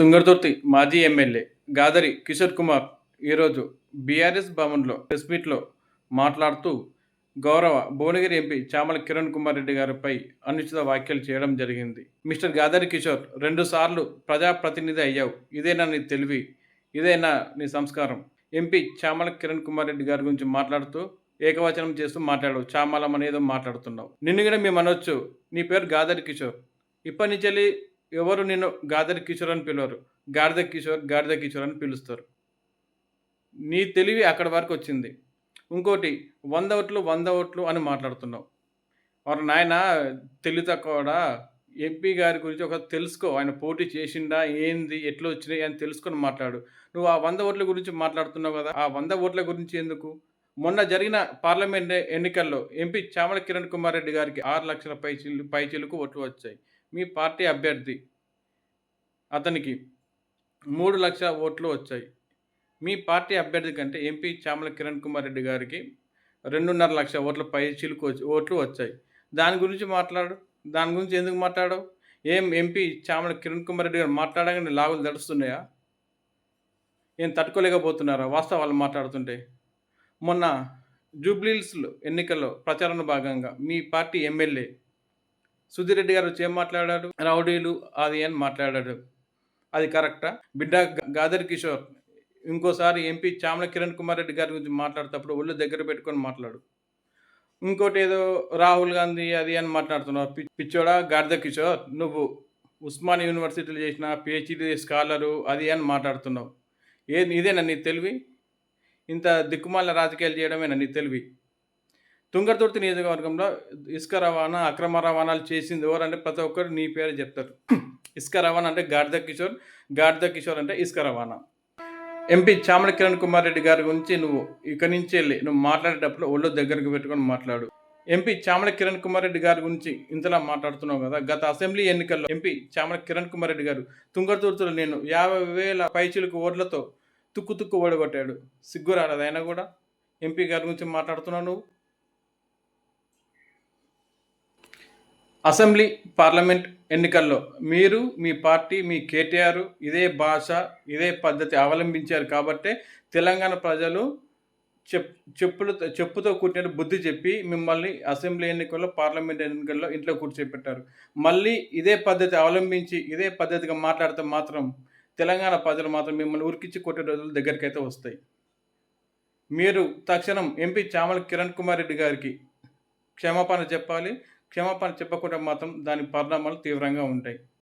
తుంగర్తుర్తి మాజీ ఎమ్మెల్యే గాదరి కిషోర్ కుమార్ ఈరోజు బీఆర్ఎస్ భవన్లో ప్రెస్ మీట్లో మాట్లాడుతూ గౌరవ భువనగిరి ఎంపీ చామల కిరణ్ కుమార్ రెడ్డి గారిపై అనుచిత వ్యాఖ్యలు చేయడం జరిగింది. మిస్టర్ గాదరి కిషోర్ రెండుసార్లు ప్రజాప్రతినిధి అయ్యావు. ఇదేనా నీ తెలివి? ఇదేనా నీ సంస్కారం? ఎంపీ చామల కిరణ్ కుమార్ రెడ్డి గారి గురించి మాట్లాడుతూ ఏకవచనం చేస్తూ మాట్లాడు చామలం అనేదో మాట్లాడుతున్నావు. నిన్ను కూడా మేము అనొచ్చు. నీ పేరు గాదరి కిషోర్. ఇప్పటి నుంచి వెళ్ళి ఎవరు నిన్ను గాదరి కిషోర్ అని పిలవరు. గాడిద కిషోర్ గాడిద కిషోర్ అని పిలుస్తారు. నీ తెలివి అక్కడి వరకు వచ్చింది. ఇంకోటి వంద ఓట్లు వంద ఓట్లు అని మాట్లాడుతున్నావు. వారు నాయన తెలివి తక్కువడా ఎంపీ గారి గురించి ఒక తెలుసుకో. ఆయన పోటీ చేసిండా ఏంది ఎట్లా వచ్చినాయి అని తెలుసుకొని మాట్లాడు. నువ్వు ఆ వంద ఓట్ల గురించి మాట్లాడుతున్నావు కదా ఆ వంద ఓట్ల గురించి ఎందుకు? మొన్న జరిగిన పార్లమెంట్ ఎన్నికల్లో ఎంపీ చామల కిరణ్ కుమార్ రెడ్డి గారికి ఆరు లక్షల పైచీలు పైచీలకు ఓట్లు వచ్చాయి. మీ పార్టీ అభ్యర్థి. అతనికి మూడు లక్షల ఓట్లు వచ్చాయి. మీ పార్టీ అభ్యర్థి కంటే ఎంపీ చామల కిరణ్ కుమార్ రెడ్డి గారికి రెండున్నర లక్ష ఓట్ల పై చిలుకు ఓట్లు వచ్చాయి. దాని గురించి మాట్లాడు. దాని గురించి ఎందుకు మాట్లాడవు? ఏం ఎంపీ చామల కిరణ్ కుమార్ రెడ్డి గారు మాట్లాడగానే లాగులు దడుస్తున్నాయా ఏం తట్టుకోలేకపోతున్నారా? వాస్తవాలు మాట్లాడుతుంటే. మొన్న జూబ్లీహిల్స్లో ఎన్నికల్లో ప్రచారంలో భాగంగా మీ పార్టీ ఎమ్మెల్యే సుధీర్ రెడ్డి గారు వచ్చి ఏం మాట్లాడాడు రౌడీలు అది అని మాట్లాడాడు అది కరెక్టా? బిడ్డ గాదర్ కిషోర్ ఇంకోసారి ఎంపీ చామల కిరణ్ కుమార్ రెడ్డి గారి గురించి మాట్లాడేటప్పుడు ఒళ్ళు దగ్గర పెట్టుకొని మాట్లాడు. ఇంకోటి ఏదో రాహుల్ గాంధీ అది అని మాట్లాడుతున్నావు పి- పిచ్చోడా? గాడిద కిషోర్ నువ్వు ఉస్మాన్ యూనివర్సిటీలో చేసిన పిహెచ్డి స్కాలరు అది అని మాట్లాడుతున్నావు. ఏ ఇదేనా నీ తెలివి? ఇంత దిక్కుమాల రాజకీయాలు చేయడమేనా నీ తెలివి? తుంగర్తుర్తి నియోజకవర్గంలో ఇసుక రవాణా అక్రమ రవాణాలు చేసింది ఎవరంటే ప్రతి ఒక్కరు నీ పేరు చెప్తారు. ఇసుక రవాణా అంటే గాడిద కిషోర్ గాడిద కిషోర్ అంటే ఇసుక రవాణా. ఎంపీ చామల కిరణ్ కుమార్ రెడ్డి గారి గురించి నువ్వు ఇక్కడి నుంచి వెళ్ళి నువ్వు మాట్లాడేటప్పుడు ఒళ్ళు దగ్గరకు పెట్టుకొని మాట్లాడు. ఎంపీ చామల కిరణ్ కుమార్ రెడ్డి గారి గురించి ఇంతలా మాట్లాడుతున్నావు కదా గత అసెంబ్లీ ఎన్నికల్లో ఎంపీ చామల కిరణ్ కుమార్ రెడ్డి గారు తుంగతుర్తిలో నేను యాభై వేల పైచిలకు ఓట్లతో తుక్కు తుక్కు ఓడగొట్టాడు. సిగ్గు రాలేదు అయినా కూడా? ఎంపీ గారి గురించి మాట్లాడుతున్నావు నువ్వు? అసెంబ్లీ పార్లమెంట్ ఎన్నికల్లో మీరు మీ పార్టీ మీ కేటీఆర్ ఇదే భాష ఇదే పద్ధతి అవలంబించారు కాబట్టే తెలంగాణ ప్రజలు చెప్ చెప్పులు చెప్పుతో కూర్చుని బుద్ధి చెప్పి మిమ్మల్ని అసెంబ్లీ ఎన్నికల్లో పార్లమెంట్ ఎన్నికల్లో ఇంట్లో కూర్చోపెట్టారు. మళ్ళీ ఇదే పద్ధతి అవలంబించి ఇదే పద్ధతిగా మాట్లాడితే మాత్రం తెలంగాణ ప్రజలు మాత్రం మిమ్మల్ని ఉరికిచ్చి కొట్టే రోజులు దగ్గరికి అయితే వస్తాయి. మీరు తక్షణం ఎంపీ చామల కిరణ్ కుమార్ రెడ్డి గారికి క్షమాపణ చెప్పాలి. క్షమాపణ చెప్పకుండా మాత్రం దాని పరిణామాలు తీవ్రంగా ఉంటాయి.